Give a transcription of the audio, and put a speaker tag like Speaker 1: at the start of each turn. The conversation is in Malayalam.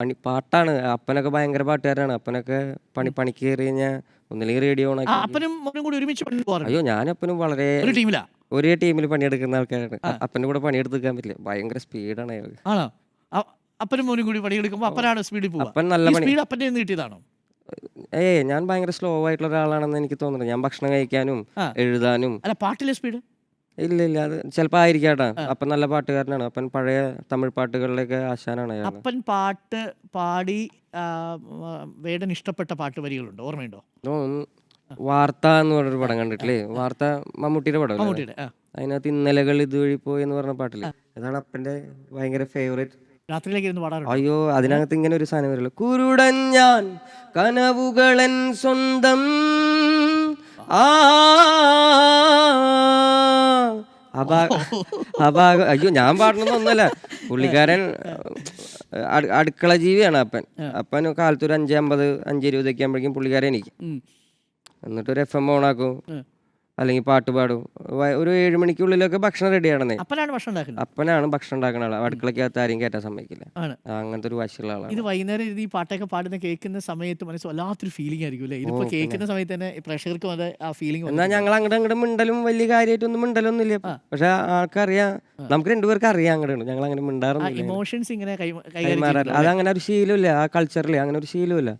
Speaker 1: പണി പാട്ടാണ്. അപ്പനൊക്കെ ഭയങ്കര പാട്ടുകാരനാണ്. അപ്പനൊക്കെ പണി പണിക്ക് കയറി കഴിഞ്ഞാൽ ഒന്നില്ലെങ്കിൽ റേഡിയോ
Speaker 2: ആ
Speaker 1: ഓണാക്കി
Speaker 2: അപ്പനും മോനും കൂടി ഒരുമിച്ച് പണി പോകാറുണ്ട്.
Speaker 1: അയ്യോ ഞാനപ്പനും വളരെ
Speaker 2: ഒരു ടീമിലാ?
Speaker 1: ഒരേ ടീമിൽ പണിയെടുക്കുന്ന ആൾക്കാരാണ്. അ- അപ്പന്റെ കൂടെ പണിയെടുക്കാൻ പറ്റില്ല. ഭയങ്കര സ്പീഡാണ് അയാൾ
Speaker 2: ആണോ? അ- അപ്പനും മോനും കൂടി പണിയെടുക്കുമ്പോൾ അപ്പനാണ് സ്പീഡിൽ പോവുക.
Speaker 1: അപ്പൻ നല്ല
Speaker 2: ഈ
Speaker 1: പണി.
Speaker 2: സ്പീഡ് അപ്പന്റെ നിന്ന് കിട്ടിയതാണോ?
Speaker 1: ഏയ് ഞാൻ ഭയങ്കര സ്ലോ ആയിട്ടുള്ള ഒരാളാണെന്ന് എനിക്ക് തോന്നുന്നുണ്ട്. ഞാൻ ഭക്ഷണം കഴിക്കാനും
Speaker 2: ആ.
Speaker 1: എഴുതാനും
Speaker 2: അല്ല പാട്ടിലെ സ്പീഡ്?
Speaker 1: ഇല്ല ഇല്ല അത് ചിലപ്പോൾ ആയിരിക്കാട്ടാ അപ്പൻ നല്ല പാട്ടുകാരനാണ്. അപ്പൻ പഴയ തമിഴ് പാട്ടുകളിലേക്ക് ആശാനാണ് അയാൾ
Speaker 2: അപ്പൻ പാട്ട് പാടി ആ, വേടൻ ഇഷ്ടപ്പെട്ട പാട്ട് വരികളുണ്ട്? ഓർമ്മയുണ്ടോ?
Speaker 1: വാർത്ത എന്ന് പറഞ്ഞൊരു പടം കണ്ടിട്ടില്ലേ? വാർത്ത മമ്മൂട്ടിയുടെ പടം
Speaker 2: മമ്മൂട്ടിയുടെ ആ.
Speaker 1: അതിനകത്ത് ഇന്നലകൾ ഇതുവഴി പോയി എന്ന് പറഞ്ഞ പാട്ടില്ലേ? അതാണ് അപ്പന്റെ ഭയങ്കര ഫേവറേറ്റ്
Speaker 2: രാത്രിയിലേക്ക് ഇരുന്ന് പാടാറുണ്ട്?
Speaker 1: അയ്യോ അതിനകത്ത് ഇങ്ങനെ ഒരു സാധനം വരില്ല? കുരുടൻ ഞാൻ കനവുകളൻ സ്വന്തം ആ ഭാഗം അയ്യോ ഞാൻ പാടണമെന്നൊന്നുമല്ല പുള്ളിക്കാരൻ അടുക്കള ജീവിയാണ് അപ്പൻ. അപ്പൻ കാലത്തൊരു അഞ്ച് അമ്പത് അഞ്ച് ഇരുപതൊക്കെ ആകുമ്പോഴേക്കും പുള്ളിക്കാരൻ എനിക്ക്
Speaker 2: എന്നിട്ടൊരു
Speaker 1: എന്നിട്ട് ഒരു എഫ് എം ഓണാക്കും. അല്ലെങ്കിൽ പാട്ട് പാടും. വ- ഒരു ഏഴ് മണിക്കുള്ളിലൊക്കെ ഭക്ഷണം റെഡിയാണെന്നേ
Speaker 2: അപ്പനാണ് ഭക്ഷണം ഉണ്ടാക്കുന്നത്
Speaker 1: അപ്പനാണ് ഭക്ഷണം ഉണ്ടാക്കുന്ന ആൾ. അടുക്കളക്കകത്ത് ആരെയും കയറ്റാൻ സമ്മതിക്കില്ല.
Speaker 2: ആണ്.
Speaker 1: ആ, അങ്ങനത്തെ ഒരു വശമുള്ള ആളാണ്.
Speaker 2: ഇത് വൈകുന്നേരം ഇത് ഈ പാട്ടൊക്കെ പാടുന്ന കേൾക്കുന്ന സമയത്ത് മനസ്സ് വല്ലാത്തൊരു ഫീലിംഗ് ആയിരിക്കും അല്ലേ? ഇതിപ്പോ കേൾക്കുന്ന സമയത്ത് തന്നെ പ്രേക്ഷകർക്കും അത് ആ ഫീലിംഗ്
Speaker 1: എന്നാ ഞങ്ങൾ അങ്ങോട്ട് അങ്ങോട്ട് മിണ്ടലും വലിയ കാര്യമായിട്ടൊന്നും മിണ്ടലൊന്നും ഇല്ല പക്ഷെ ആൾക്കറിയാം. നമുക്ക് രണ്ടുപേർക്ക് അറിയാം അങ്ങോട്ട് ഞങ്ങൾ അങ്ങനെ മിണ്ടാറൊന്നുമില്ല.
Speaker 2: ഇമോഷൻസ് ഇങ്ങനെ കൈ കൈകാര്യം
Speaker 1: കൈമാറാറില്ല. അത് അങ്ങനെ ഒരു ശീലമില്ല. ആ കൾച്ചറിൽ അങ്ങനെ ഒരു ശീലമില്ല.